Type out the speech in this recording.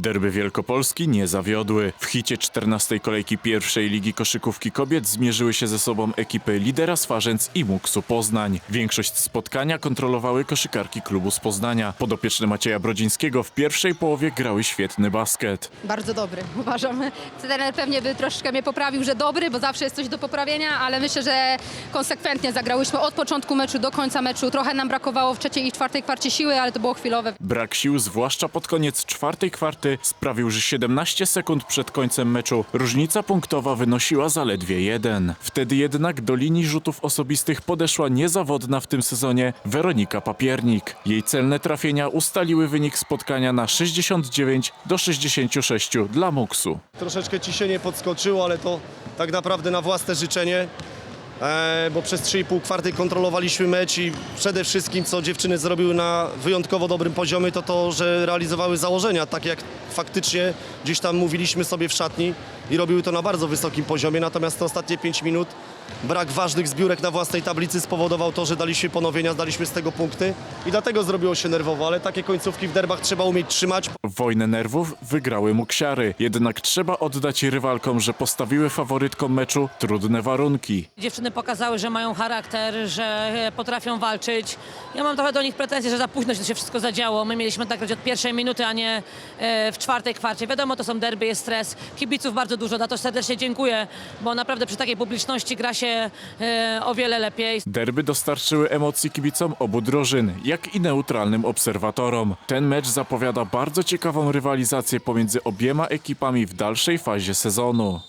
Derby Wielkopolski nie zawiodły. W hicie 14 kolejki pierwszej Ligi Koszykówki Kobiet zmierzyły się ze sobą ekipy lidera Swarzędz i Muksu Poznań. Większość spotkania kontrolowały koszykarki klubu z Poznania. Podopieczne Macieja Brodzińskiego w pierwszej połowie grały świetny basket. Bardzo dobry, uważam. Trener pewnie by troszkę mnie poprawił, że dobry, bo zawsze jest coś do poprawienia, ale myślę, że konsekwentnie zagrałyśmy od początku meczu do końca meczu. Trochę nam brakowało w trzeciej i czwartej kwarcie siły, ale to było chwilowe. Brak sił, zwłaszcza pod koniec czwartej kwarty, sprawił, że 17 sekund przed końcem meczu różnica punktowa wynosiła zaledwie jeden. Wtedy jednak do linii rzutów osobistych podeszła niezawodna w tym sezonie Weronika Papiernik. Jej celne trafienia ustaliły wynik spotkania na 69 do 66 dla Muksu. Troszeczkę ciśnienie podskoczyło, ale to tak naprawdę na własne życzenie, bo przez 3,5 kwarty kontrolowaliśmy mecz i przede wszystkim co dziewczyny zrobiły na wyjątkowo dobrym poziomie, to to, że realizowały założenia, tak jak faktycznie gdzieś tam mówiliśmy sobie w szatni i robiły to na bardzo wysokim poziomie, natomiast te ostatnie 5 minut brak ważnych zbiórek na własnej tablicy spowodował to, że daliśmy ponowienia, zdaliśmy z tego punkty i dlatego zrobiło się nerwowo, ale takie końcówki w derbach trzeba umieć trzymać. Wojnę nerwów wygrały Muksiary, jednak trzeba oddać rywalkom, że postawiły faworytkom meczu trudne warunki. Dziewczyny pokazały, że mają charakter, że e, potrafią walczyć. Ja mam trochę do nich pretensje, że za późno się to się wszystko zadziało. My mieliśmy tak grać od pierwszej minuty, a nie e, w czwartej kwarcie. Wiadomo, to są derby, jest stres. Kibiców bardzo dużo, za to serdecznie dziękuję, bo naprawdę przy takiej publiczności gra się e, o wiele lepiej. Derby dostarczyły emocji kibicom obu drużyn, jak i neutralnym obserwatorom. Ten mecz zapowiada bardzo ciekawą rywalizację pomiędzy obiema ekipami w dalszej fazie sezonu.